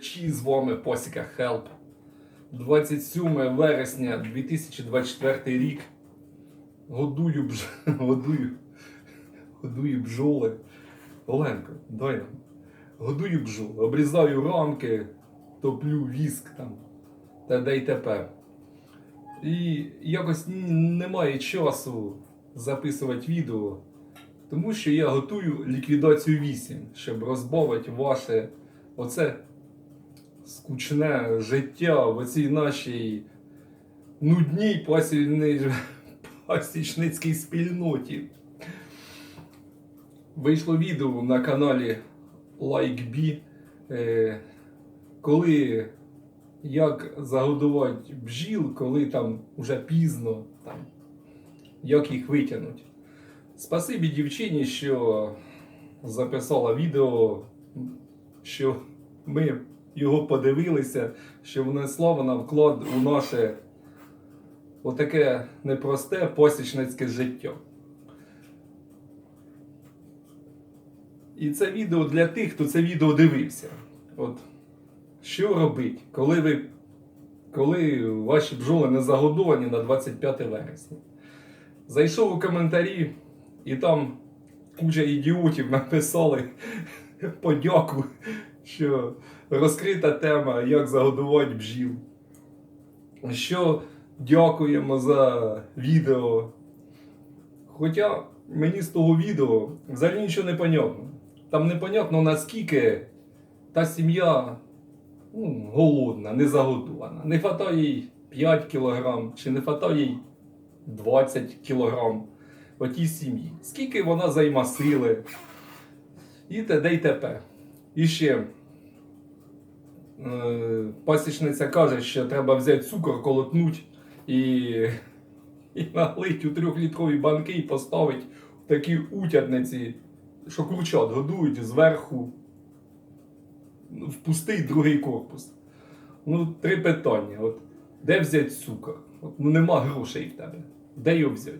Чи з вами Посіка Хелп. 27 вересня 2024 рік. Годую бж... годую. Годую бджоли. Оленко, дай нам. Годую бджоли. Обрізаю рамки, топлю віск там. Та де тепер. І якось немає часу записувати відео, тому що я готую ліквідацію 8, щоб розбавити ваше оце скучне життя в оцій нашій нудній пасічни- пасічницькій спільноті. Вийшло відео на каналі LikeB, е, коли як загодувати бджіл, коли там вже пізно, там, як їх витягнути. Спасибі дівчині, що записала відео, що ми його подивилися, що внесла вона вклад у наше отаке непросте посічницьке життя. І це відео для тих, хто це відео дивився. От що робить, коли ви коли ваші бджоли не загодовані на 25 вересня? Зайшов у коментарі, і там куча ідіотів написали подяку, що розкрита тема, як загодувати бджіл. Що дякуємо за відео. Хоча мені з того відео взагалі нічого не понятно. Там непонятно наскільки та сім'я ну, голодна, не загодована. Не хватає їй 5 кілограм, чи не хватає їй 20 кілограм в тій сім'ї. Скільки вона займа сили. І т.д. і тепер. І ще пасічниця каже, що треба взяти цукор, колотнуть і, і налить у трьохлітрові банки і поставити в такі утятниці, що курчат годують зверху ну, в пустий другий корпус. Ну, три питання. От, де взяти цукор? От, ну нема грошей в тебе. Де його взяти?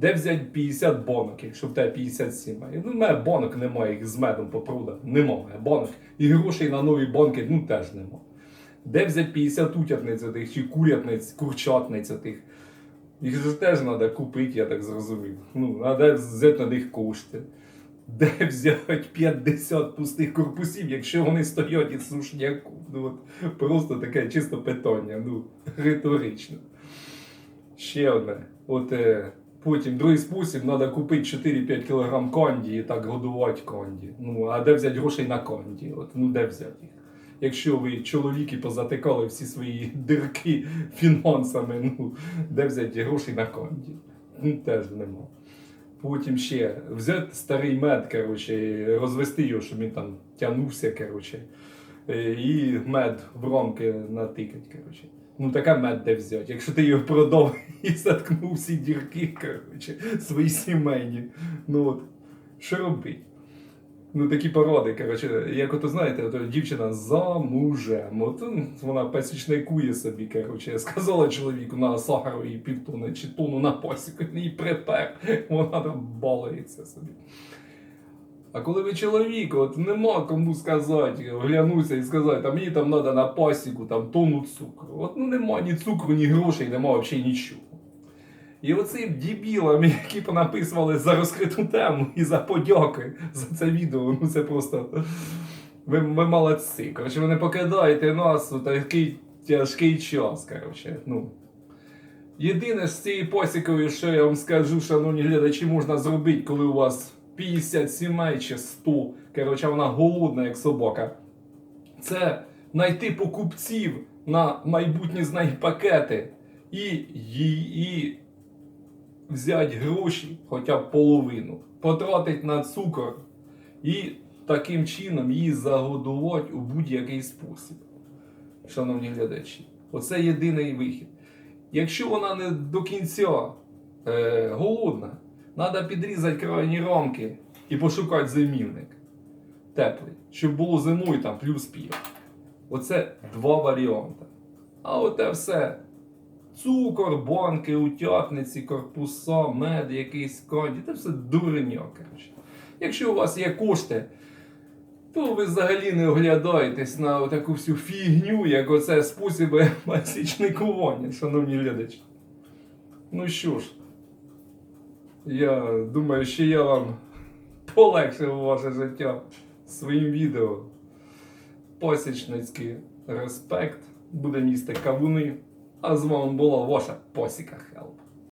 Де взяти 50 банок, якщо в тебе 57 має? Ну, в мене банок немає, їх з медом попруда. Нема в мене. І грошей на нові банки ну теж нема. Де взяти 50 утятниць отих, чи курятниць, курчатниць отих? Їх же теж треба купити, я так зрозумів. Ну, треба взяти на них кошти. Де взяти 50 пустих корпусів, якщо вони стоять із сушняку? Ну, от, просто таке чисто питання, ну, риторично. Ще одне. От е, потім другий спосіб треба купити 4-5 кг канді і так годувати канді. Ну, а де взяти грошей на канді? От, ну де взяти їх? Якщо ви чоловіки позатикали всі свої дирки фінансами, ну де взяти грошей на канді? Ну, теж нема. Потім ще взяти старий мед, коротше, розвести його, щоб він там тягнувся, коротше. Е, І мед в ромки натикать, коротше. Ну така мед де взяти. Якщо ти його продав і заткнув всі дірки, коротше, свої сімейні. Ну от, що робить? Ну такі породи, коротше, як ото знаєте, ото дівчина за мужем. От м, вона пасічникує собі, коротше, сказала чоловіку на сахарові півтони чи тонну на пасіку, і припер, вона там балується собі. А коли ви чоловік, от нема кому сказати, оглянутися і сказати, а мені там треба на пасіку там тонну цукру. От ну нема ні цукру, ні грошей, нема взагалі нічого. І оцим дебілам, які понаписували за розкриту тему і за подяки за це відео, ну це просто. Ви, ви молодці. Коротше, ви не покидаєте нас у такий тяжкий час. Коротше. Ну. Єдине з цією посікою, що я вам скажу, шановні глядачі, можна зробити, коли у вас 50 сімей чи 100, коротше, вона голодна, як собака. Це знайти покупців на майбутні з неї пакети і її взяти гроші, хоча б половину, потратити на цукор і таким чином її загодувати у будь-який спосіб. Шановні глядачі, оце єдиний вихід. Якщо вона не до кінця е, голодна, треба підрізати крайні рамки і пошукати зимівник теплий, щоб було зимою там плюс 5. Оце два варіанти. А оте все. Цукор, банки, утятниці, корпуса, мед, якийсь канді, це все дурня, коротше. Якщо у вас є кошти, То ви взагалі не оглядаєтесь на таку всю фігню, як оце спосіби масічникування, шановні глядачі. Ну що ж, я думаю, що я вам полегшив ваше життя своїм відео. Посічницький респект буде місти кавуни. А з вами була ваша Посіка Хелп.